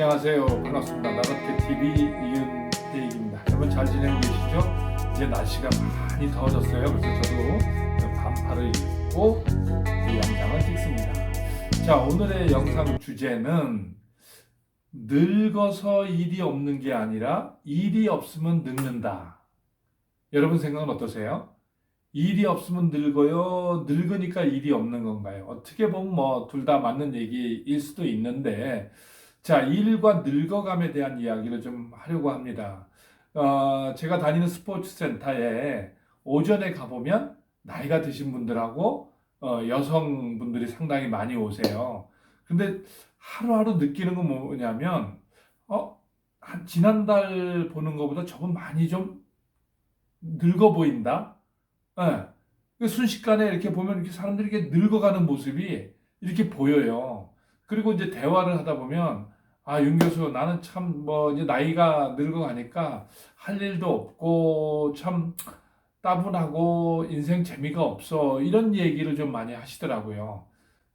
안녕하세요. 반갑습니다. 나라테 TV 이은태익입니다. 여러분 잘 지내고 계시죠? 이제 날씨가 많이 더워졌어요. 그래서 저도 반팔을 입고 이 영상을 찍습니다. 자, 오늘의 영상 주제는 늙어서 일이 없는 게 아니라 일이 없으면 늙는다. 여러분 생각은 어떠세요? 일이 없으면 늙어요. 늙으니까 일이 없는 건가요? 어떻게 보면 뭐 둘 다 맞는 얘기일 수도 있는데 자, 일과 늙어감에 대한 이야기를 좀 하려고 합니다. 어, 제가 다니는 스포츠 센터에 오전에 가보면 나이가 드신 분들하고 어, 여성분들이 상당히 많이 오세요. 근데 하루하루 느끼는 건 뭐냐면, 어, 한 지난달 보는 것보다 저분 많이 좀 늙어 보인다? 예. 순식간에 이렇게 보면 이렇게 사람들이 이렇게 늙어가는 모습이 이렇게 보여요. 그리고 이제 대화를 하다 보면 아, 윤 교수, 나는 참 뭐 이제 나이가 늙어가니까 할 일도 없고 참 따분하고 인생 재미가 없어. 이런 얘기를 좀 많이 하시더라고요.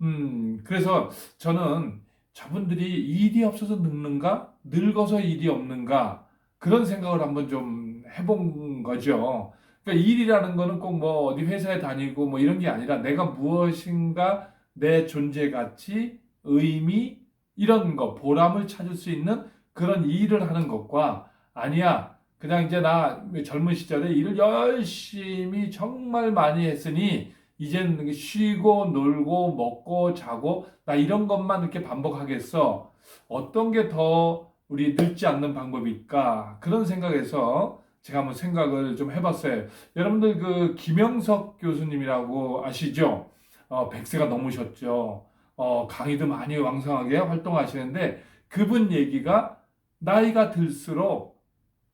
음, 그래서 저는 저분들이 일이 없어서 늙는가? 늙어서 일이 없는가? 그런 생각을 한번 좀 해본 거죠. 그러니까 일이라는 거는 꼭 뭐 어디 회사에 다니고 뭐 이런 게 아니라 내가 무엇인가 내 존재 가치, 의미, 이런 거, 보람을 찾을 수 있는 그런 일을 하는 것과 아니야. 그냥 이제 나 젊은 시절에 일을 열심히 정말 많이 했으니 이젠 쉬고 놀고 먹고 자고 나 이런 것만 이렇게 반복하겠어. 어떤 게 더 우리 늙지 않는 방법일까? 그런 생각에서 제가 한번 생각을 좀 해봤어요. 여러분들 그 김영석 교수님이라고 아시죠? 어, 100세가 넘으셨죠. 어, 강의도 많이 왕성하게 활동하시는데 그분 얘기가 나이가 들수록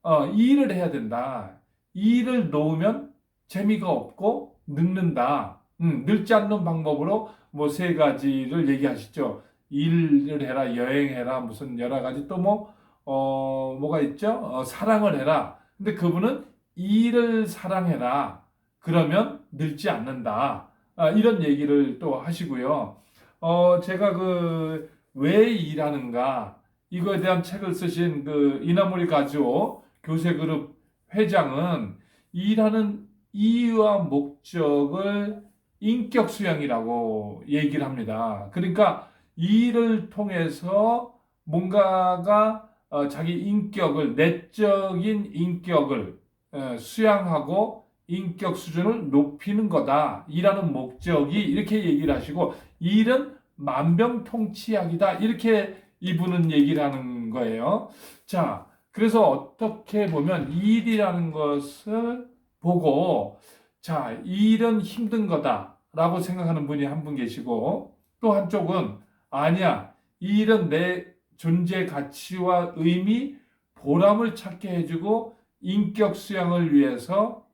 어, 일을 해야 된다. 일을 놓으면 재미가 없고 늙는다. 음, 늙지 않는 방법으로 뭐 세 가지를 얘기하시죠. 일을 해라, 여행해라, 무슨 여러 가지 또 뭐, 어, 뭐가 있죠? 어, 사랑을 해라. 근데 그분은 일을 사랑해라. 그러면 늙지 않는다. 아, 이런 얘기를 또 하시고요. 어, 제가 그, 왜 일하는가, 이거에 대한 책을 쓰신 그, 이나모리 가지오 교세그룹 회장은 일하는 이유와 목적을 인격 수양이라고 얘기를 합니다. 그러니까 일을 통해서 뭔가가 어, 자기 인격을, 내적인 인격을 어, 수양하고 인격 수준을 높이는 거다. 일하는 목적이 이렇게 얘기를 하시고 일은 만병통치약이다. 이렇게 이분은 얘기를 하는 거예요. 자, 그래서 어떻게 보면 일이라는 것을 보고 자, 일은 힘든 거다라고 생각하는 분이 한 분 계시고 또 한쪽은 아니야. 일은 내 존재 가치와 의미, 보람을 찾게 해주고 인격 수양을 위해서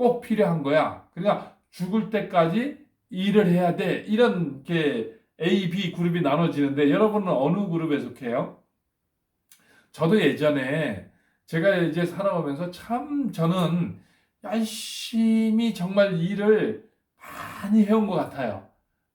꼭 필요한 거야. 그러니까 죽을 때까지 일을 해야 돼. 이런 게 A, B 그룹이 나눠지는데 여러분은 어느 그룹에 속해요? 저도 예전에 제가 이제 살아오면서 참 저는 열심히 정말 일을 많이 해온 것 같아요.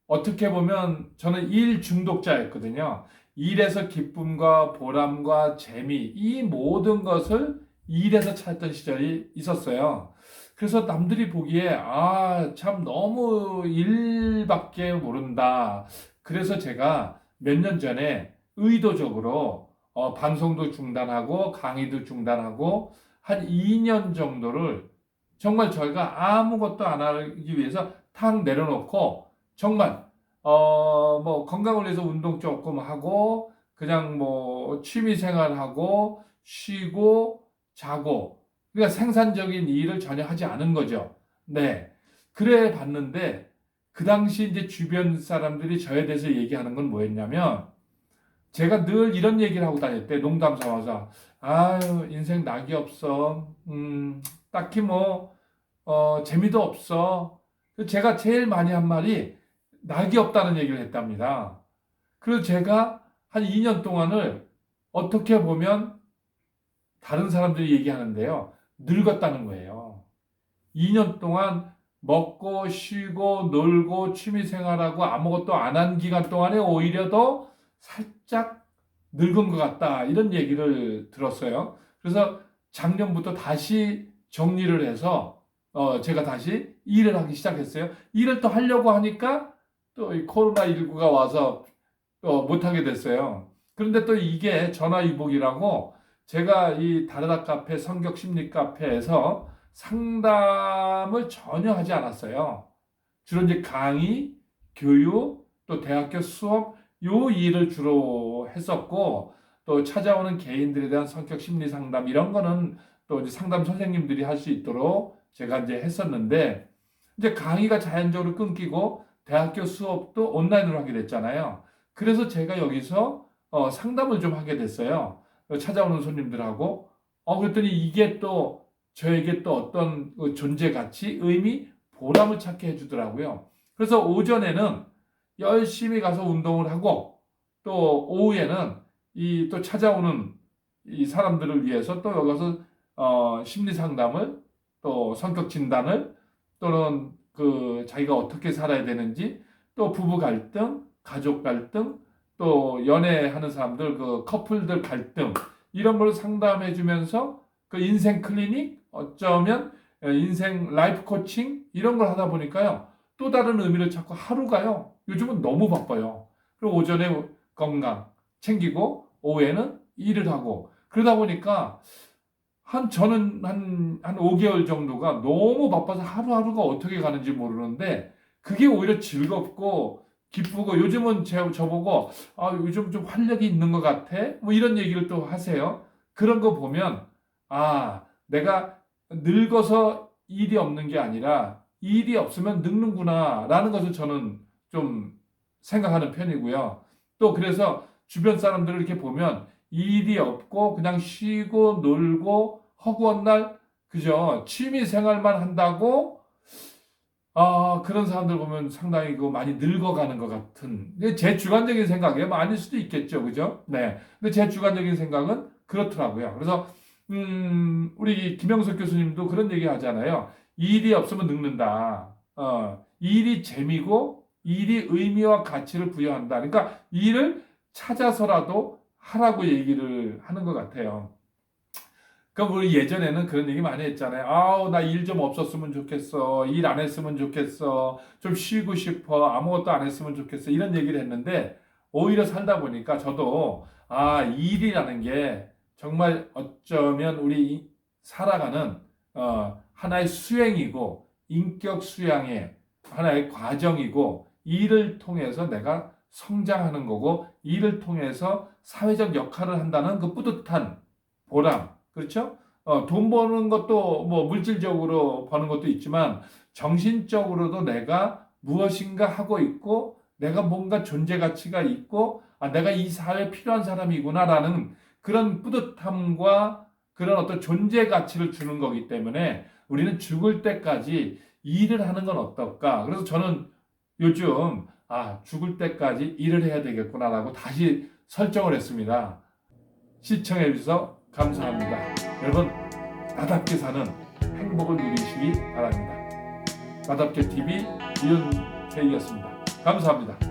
어떻게 보면 저는 일 중독자였거든요. 일에서 기쁨과 보람과 재미, 이 모든 것을 일에서 찾던 시절이 있었어요. 그래서 남들이 보기에, 아, 참 너무 일밖에 모른다. 그래서 제가 몇 년 전에 의도적으로 어, 방송도 중단하고 강의도 중단하고 한 2년 정도를 정말 저희가 아무것도 안 하기 위해서 탁 내려놓고 정말 어 뭐 건강을 위해서 운동 조금 하고 그냥 뭐 취미 생활하고 쉬고 자고 그러니까 생산적인 일을 전혀 하지 않은 거죠. 네. 그래 봤는데 그 당시 이제 주변 사람들이 저에 대해서 얘기하는 건 뭐였냐면 제가 늘 이런 얘기를 하고 다녔대. 농담 삼아서. 아유, 인생 낙이 없어. 음, 딱히 뭐, 어, 재미도 없어. 제가 제일 많이 한 말이 낙이 없다는 얘기를 했답니다. 그래서 제가 한 2년 동안을 어떻게 보면 다른 사람들이 얘기하는데요. 늙었다는 거예요. 2년 동안 먹고 쉬고 놀고 취미 생활하고 아무것도 안 한 기간 동안에 오히려 더 살짝 늙은 것 같다 이런 얘기를 들었어요. 그래서 작년부터 다시 정리를 해서 어 제가 다시 일을 하기 시작했어요. 일을 또 하려고 하니까 또이 코로나 19가 와서 어 못하게 됐어요. 그런데 또 이게 전화위복이라고 제가 이 다르다 카페 성격 심리 카페에서 상담을 전혀 하지 않았어요. 주로 이제 강의, 교육, 또 대학교 수업 요 일을 주로 했었고 또 찾아오는 개인들에 대한 성격 심리 상담 이런 거는 또 이제 상담 선생님들이 할 수 있도록 제가 이제 했었는데 이제 강의가 자연적으로 끊기고 대학교 수업도 온라인으로 하게 됐잖아요. 그래서 제가 여기서 어, 상담을 좀 하게 됐어요. 찾아오는 손님들하고 어 그랬더니 이게 또 저에게 또 어떤 그 존재 가치, 의미, 보람을 찾게 해주더라고요. 그래서 오전에는 열심히 가서 운동을 하고 또 오후에는 이 또 찾아오는 이 사람들을 위해서 또 여기서 어, 심리 상담을 또 성격 진단을 또는 그 자기가 어떻게 살아야 되는지 또 부부 갈등, 가족 갈등, 또 연애하는 사람들 그 커플들 갈등 이런 걸 상담해 주면서 그 인생 클리닉 어쩌면 인생 라이프 코칭 이런 걸 하다 보니까요. 또 다른 의미를 찾고 하루가요. 요즘은 너무 바빠요. 그리고 오전에 건강 챙기고 오후에는 일을 하고 그러다 보니까 한 저는 한, 한 5개월 정도가 너무 바빠서 하루하루가 어떻게 가는지 모르는데 그게 오히려 즐겁고 기쁘고 요즘은 제, 저보고 아, 요즘 좀 활력이 있는 것 같아 뭐 이런 얘기를 또 하세요. 그런 거 보면 아 내가 늙어서 일이 없는 게 아니라 일이 없으면 늙는구나 라는 것을 저는 좀 생각하는 편이고요. 또 그래서 주변 사람들을 이렇게 보면 일이 없고 그냥 쉬고 놀고 허구한 날 그죠 취미 생활만 한다고 아 그런 사람들 보면 상당히 그 많이 늙어가는 것 같은 제 주관적인 생각이에요. 뭐 아닐 수도 있겠죠. 그죠? 네. 근데 제 주관적인 생각은 그렇더라고요. 그래서 음 우리 김영석 교수님도 그런 얘기 하잖아요. 일이 없으면 늙는다. 어 일이 재미고 일이 의미와 가치를 부여한다. 그러니까 일을 찾아서라도 하라고 얘기를 하는 것 같아요. 그러니까 우리 예전에는 그런 얘기 많이 했잖아요. 아우 나 일 좀 없었으면 좋겠어. 일 안 했으면 좋겠어. 좀 쉬고 싶어. 아무것도 안 했으면 좋겠어. 이런 얘기를 했는데 오히려 살다 보니까 저도 아 일이라는 게 정말 어쩌면 우리 살아가는 어, 하나의 수행이고 인격 수양의 하나의 과정이고 일을 통해서 내가 성장하는 거고 이를 통해서 사회적 역할을 한다는 그 뿌듯한 보람 그렇죠? 어, 돈 버는 것도 뭐 물질적으로 버는 것도 있지만 정신적으로도 내가 무엇인가 하고 있고 내가 뭔가 존재 가치가 있고 아, 내가 이 사회에 필요한 사람이구나라는 그런 뿌듯함과 그런 어떤 존재 가치를 주는 거기 때문에 우리는 죽을 때까지 일을 하는 건 어떨까? 그래서 저는 요즘 아, 죽을 때까지 일을 해야 되겠구나라고 다시 설정을 했습니다. 시청해 주셔서 감사합니다. 여러분, 나답게 사는 행복을 누리시기 바랍니다. 나답게 TV 이은태이였습니다. 감사합니다.